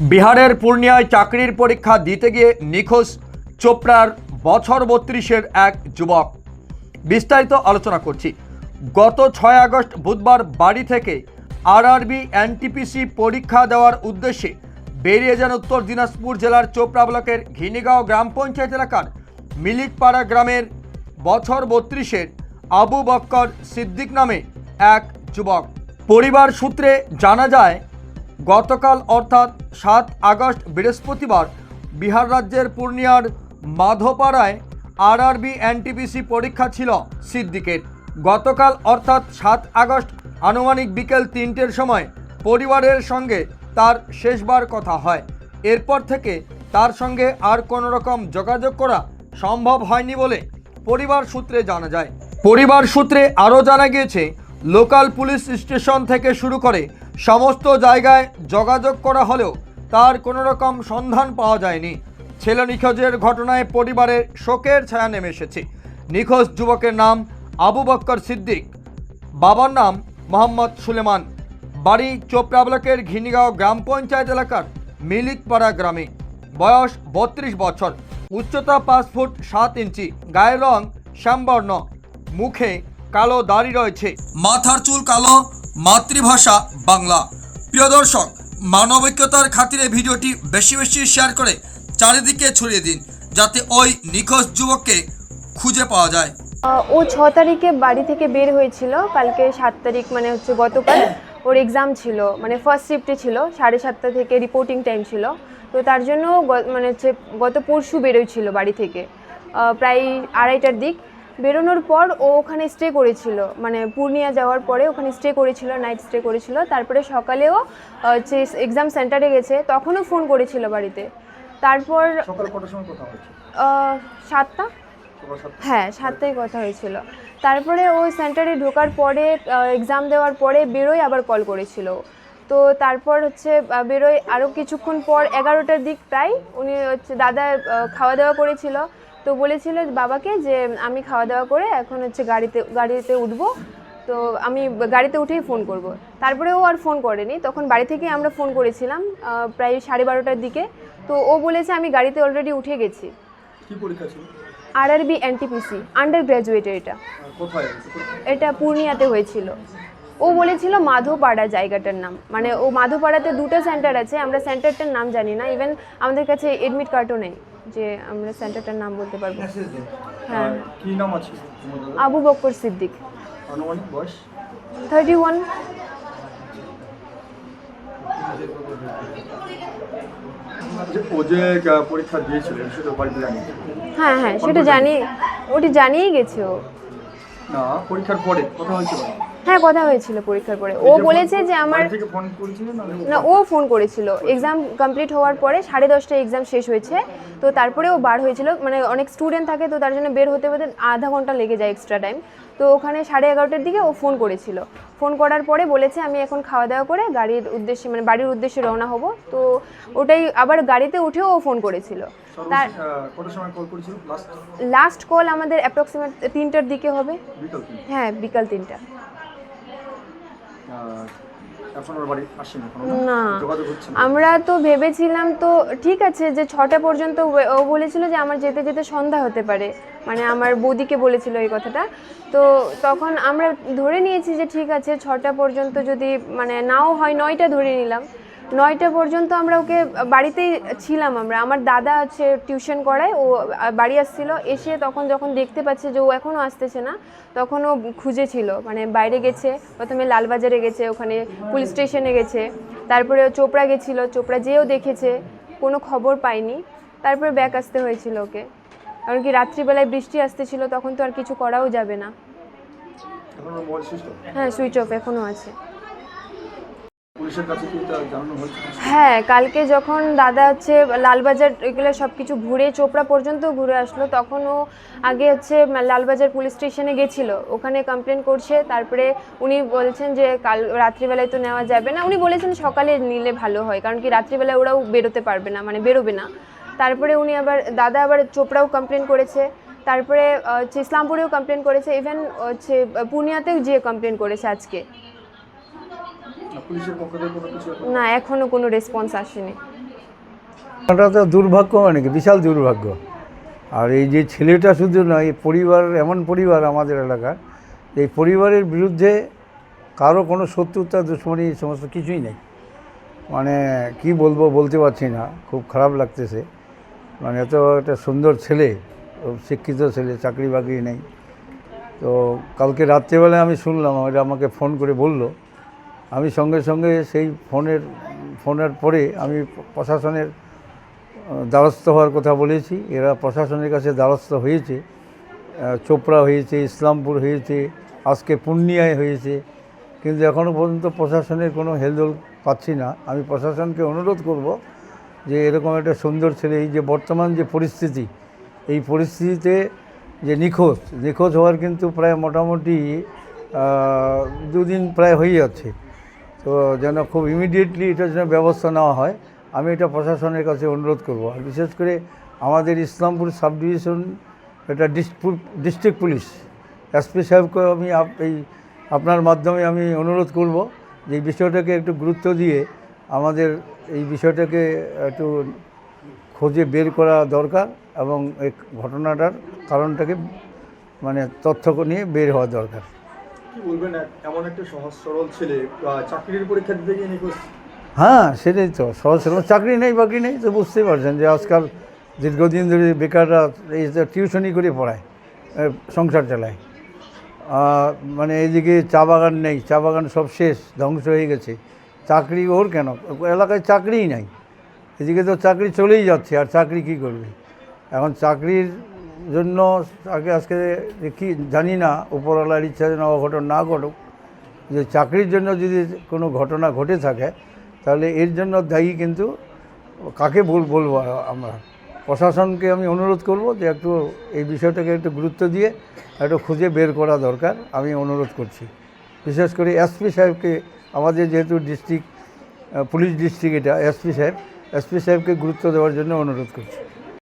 বিহারের পূর্ণিয়ায় চাকরির পরীক্ষা দিতে গিয়ে নিখোঁজ চোপড়ার বছর বত্রিশের এক যুবক। বিস্তারিত আলোচনা করছি। গত ছয় আগস্ট বুধবার বাড়ি থেকে আরআরবি এনটিপিসি পরীক্ষা দেওয়ার উদ্দেশ্যে বেরিয়ে যান উত্তর দিনাজপুর জেলার চোপড়া ব্লকের ঘিনিগাঁও গ্রাম পঞ্চায়েত এলাকার মিলিকপাড়া গ্রামের বছর বত্রিশের আবু বক্কর সিদ্দিক নামে এক যুবক। পরিবার সূত্রে জানা যায় গতকাল অর্থাৎ সাত আগস্ট বৃহস্পতিবার বিহার রাজ্যের পূর্ণিয়ার মাধোপাড়ায় আরআরবি এনটিপিসি পরীক্ষা ছিল সিদ্দিকের। গতকাল অর্থাৎ সাত আগস্ট আনুমানিক বিকেল তিনটের সময় পরিবারের সঙ্গে তার শেষবার কথা হয়। এরপর থেকে তার সঙ্গে আর কোনো রকম যোগাযোগ করা সম্ভব হয়নি বলে পরিবার সূত্রে জানা যায়। পরিবার সূত্রে আরও জানা গিয়েছে লোকাল পুলিশ স্টেশন থেকে শুরু করে সমস্ত জায়গায় যোগাযোগ করা হলেও তার কোনো রকম সন্ধান পাওয়া যায়নি। ছেলে নিখোঁজের ঘটনায় পরিবারের শোকের ছায়া নেমে এসেছে। নিখোঁজ যুবকের নাম আবু বক্কর সিদ্দিক, বাবার নাম মোহাম্মদ সুলেমান। বাড়ি চোপড়া ব্লকের ঘিনিগাঁও গ্রাম পঞ্চায়েত এলাকার মিলিকপাড়া গ্রামে। বয়স বত্রিশ বছর। উচ্চতা পাঁচ ফুট সাত ইঞ্চি গায়ের রং শ্যামবর্ণ। মুখে কালো দাড়ি রয়েছে। মাথার চুল কালো মাতৃভাষা বাংলা। প্রিয় দর্শক মানবিকতার খাতিরে ভিডিওটি বেশি বেশি শেয়ার করে চারিদিকে ছড়িয়ে দিন যাতে ওই নিখোঁজ যুবককে খুঁজে পাওয়া যায়। ও ছ তারিখে বাড়ি থেকে বের হয়েছিল কালকে সাত তারিখ মানে হচ্ছে গতকাল। ওর এক্সাম ছিল মানে ফার্স্ট শিফটে ছিল সাড়ে সাতটা থেকে রিপোর্টিং টাইম ছিল। তো তার জন্য মানে হচ্ছে গত পরশু বেরোয়ছিল বাড়ি থেকে। প্রায় আড়াইটার দিক। বেরোনোর পর ও ওখানে স্টে করেছিল। মানে পূর্ণিয়া যাওয়ার পরে ওখানে স্টে করেছিল নাইট স্টে করেছিল। তারপরে সকালেও হচ্ছে এক্সাম সেন্টারে গেছে তখনও ফোন করেছিল বাড়িতে। তারপর সাতটা? হ্যাঁ সাতটায় কথা হয়েছিল। তারপরে ও সেন্টারে ঢোকার পরে এক্সাম দেওয়ার পরে বেরোয় আবার কল করেছিল। তো তারপর হচ্ছে বেরোয় আরও কিছুক্ষণ পর এগারোটার দিক প্রায় উনি হচ্ছে দাদা খাওয়া দাওয়া করেছিল। তো বলেছিল বাবাকে যে আমি খাওয়া দাওয়া করে এখন হচ্ছে গাড়িতে গাড়িতে উঠবো। তো আমি গাড়িতে উঠেই ফোন করব। তারপরে ও আর ফোন করেনি। তখন বাড়ি থেকে আমরা ফোন করেছিলাম প্রায় সাড়ে বারোটার দিকে। তো ও বলেছে আমি গাড়িতে অলরেডি উঠে গেছি। আর ছিল? আরআরবি এনটিপিসি আন্ডার গ্র্যাজুয়েটের এটা। আর? এটা পূর্ণিয়াতে হয়েছিল। ও বলেছিল মাধোপাড়া জায়গাটার নাম। মানে ও মাধোপাড়াতে দুটো সেন্টার আছে আমরা সেন্টারটার নাম জানি না। ইভেন আমাদের কাছে এডমিট কার্ডও নেই। যে আমরা সেন্টারটার নাম বলতে পারব। হ্যাঁ। কি নাম আছে? আবু বক্কর সিদ্দিক। আনুমানিক বয়স? Thirty one. ও যে পরীক্ষা দিয়েছিল সেটা বাড়িতে জানি হ্যাঁ হ্যাঁ সেটা জানি ওটি জানিয়েই গেছে ও। না পরীক্ষার পরে কথা হয়েছিল। হ্যাঁ কথা হয়েছিল পরীক্ষার পরে। ও বলেছে যে আমার না? ও ফোন করেছিল। এক্সাম কমপ্লিট হওয়ার পরে সাড়ে দশটায় এক্সাম শেষ হয়েছে। তো তারপরে ও বার হয়েছিল। মানে অনেক স্টুডেন্ট থাকে তো তার জন্য বের হতে হতে আধা ঘণ্টা লেগে যায় এক্সট্রা টাইম তো ওখানে সাড়ে এগারোটার দিকে ও ফোন করেছিল। ফোন করার পরে বলেছে আমি এখন খাওয়া দাওয়া করে গাড়ির উদ্দেশ্যে মানে বাড়ির উদ্দেশ্যে রওনা হব। তো ওটাই আবার গাড়িতে উঠেও ও ফোন করেছিল। তার লাস্ট কল আমাদের অ্যাপ্রক্সিমেট তিনটার দিকে হবে। হ্যাঁ বিকাল তিনটা এখন ওর বাড়ি আসেনি এখনও না। আমরা তো ভেবেছিলাম তো ঠিক আছে যে ছটা পর্যন্ত ও বলেছিল যে আমার যেতে যেতে সন্ধ্যা হতে পারে। মানে আমার বৌদিকে বলেছিল এই কথাটা। তো তখন আমরা ধরে নিয়েছি যে ঠিক আছে ছটা পর্যন্ত যদি মানে নাও হয় নয়টা ধরে নিলাম। নয়টা পর্যন্ত আমরা ওকে বাড়িতেই ছিলাম আমরা। আমার দাদা আছে টিউশন করায় ও বাড়ি আসছিল এসে তখন যখন দেখতে পাচ্ছে যে ও এখনও আসতেছে না তখন ও খুঁজেছিল মানে বাইরে গেছে প্রথমে লালবাজারে গেছে ওখানে পুলিশ স্টেশনে গেছে তারপরে ও চোপড়া গেছিল চোপড়া যেও দেখেছে কোনো খবর পায়নি তারপরে ব্যাক আসতে হয়েছিল ওকে। কারণ কি রাত্রিবেলায় বৃষ্টি আসতেছিল তখন তো আর কিছু করাও যাবে না। হ্যাঁ সুইচ অফ এখনও আছে পুলিশের কাছে কি এটা জানানো হয়েছে হ্যাঁ কালকে যখন দাদা হচ্ছে লালবাজার, এগুলো সব কিছু ঘুরে চোপড়া পর্যন্ত ঘুরে আসলো, তখন ও আগে হচ্ছে লালবাজার পুলিশ স্টেশনে গেছিল, ওখানে কমপ্লেন করছে, তারপরে উনি বলছেন যে কাল রাত্রিবেলায় তো নেওয়া যাবে না, উনি বলেছেন সকালে নিলে ভালো হয়, কারণ কি রাত্রিবেলায় ওরাও বেরোতে পারবে না মানে বেরোবে না। তারপরে উনি আবার, দাদা আবার চোপড়াও কমপ্লেন করেছে, তারপরে হচ্ছে ইসলামপুরেও কমপ্লেন করেছে ইভেন হচ্ছে পূর্ণিয়াতেও যেয়ে কমপ্লেন করেছে আজকে। পুলিশের পক্ষ থেকে কোনো কিছু না এখনও কোনো রেসপন্স আসেনি। এটা তো দুর্ভাগ্য মানে কি বিশাল দুর্ভাগ্য। আর এই যে ছেলেটা শুধু নয় এই পরিবার এমন পরিবার আমাদের এলাকার এই পরিবারের বিরুদ্ধে কারও কোনো শত্রুতা দুশ্মনী সমস্ত কিছুই নেই। মানে কি বলব বলতে পারছি না খুব খারাপ লাগতেছে। মানে এত একটা সুন্দর ছেলে শিক্ষিত ছেলে চাকরি বাকরি নেই। তো কালকে রাত্রেবেলায় আমি শুনলাম এটা আমাকে ফোন করে বলল আমি সঙ্গে সঙ্গে সেই ফোনের ফোনের পরে আমি প্রশাসনের দ্বারস্থ হওয়ার কথা বলেছি। এরা প্রশাসনের কাছে দ্বারস্থ হয়েছে। চোপড়া হয়েছে, ইসলামপুর হয়েছে, আজকে পূর্ণিয়ায় হয়েছে। কিন্তু এখনও পর্যন্ত প্রশাসনের কোনো হেলদোল পাচ্ছি না। আমি প্রশাসনকে অনুরোধ করব যে এরকম একটা সুন্দর ছেলে, এই যে বর্তমান যে পরিস্থিতি, এই পরিস্থিতিতে যে নিখোঁজ নিখোঁজ হওয়ার কিন্তু প্রায় মোটামুটি দুদিন প্রায় হয়ে যাচ্ছে। তো যেন খুব ইমিডিয়েটলি এটার জন্য ব্যবস্থা নেওয়া হয়, আমি এটা প্রশাসনের কাছে অনুরোধ করব। আর বিশেষ করে আমাদের ইসলামপুর সাব ডিভিশন এটা ডিস্ট্রিক্ট পুলিশ, এসপি সাহেবকে আমি এই আপনার মাধ্যমে আমি অনুরোধ করব যে বিষয়টাকে একটু গুরুত্ব দিয়ে আমাদের এই বিষয়টাকে একটু খোঁজে বের করা দরকার এবং এই ঘটনাটার কারণটাকে মানে তথ্য নিয়ে বের হওয়া দরকার। কি বলবেন? এমন একটা সহজ সরল ছেলে চাকরির পরীক্ষা দিতে গিয়ে হ্যাঁ সেটাই তো, সহজ সরল। চাকরি নেই, বাকরি নেই, তো বুঝতেই পারছেন যে আজকাল দীর্ঘদিন ধরে বেকাররা এই টিউশনি করে পড়ায় সংসার চালায়। মানে এইদিকে চা বাগান নেই, চা বাগান সব শেষ, ধ্বংস হয়ে গেছে। চাকরি ওর কেন? এলাকায় চাকরিই নাই। এদিকে তো চাকরি চলেই যাচ্ছে, আর চাকরি কি করবে? এখন চাকরির জন্য আগে আজকে কি জানি না উপরওয়ালার ইচ্ছা যেন অঘটন না ঘটুক। যে চাকরির জন্য যদি কোনো ঘটনা ঘটে থাকে, তাহলে এর জন্য দায়ী কিন্তু কাকে বল, বলব আমরা? প্রশাসনকে আমি অনুরোধ করব যে একটু এই বিষয়টাকে একটু গুরুত্ব দিয়ে একটু খুঁজে বের করা দরকার, আমি অনুরোধ করছি। বিশেষ করে এসপি সাহেবকে, আমাদের যেহেতু ডিস্ট্রিক্ট পুলিশ ডিস্ট্রিক্ট এটা এসপি সাহেব এসপি সাহেবকে গুরুত্ব দেওয়ার জন্য অনুরোধ করছি।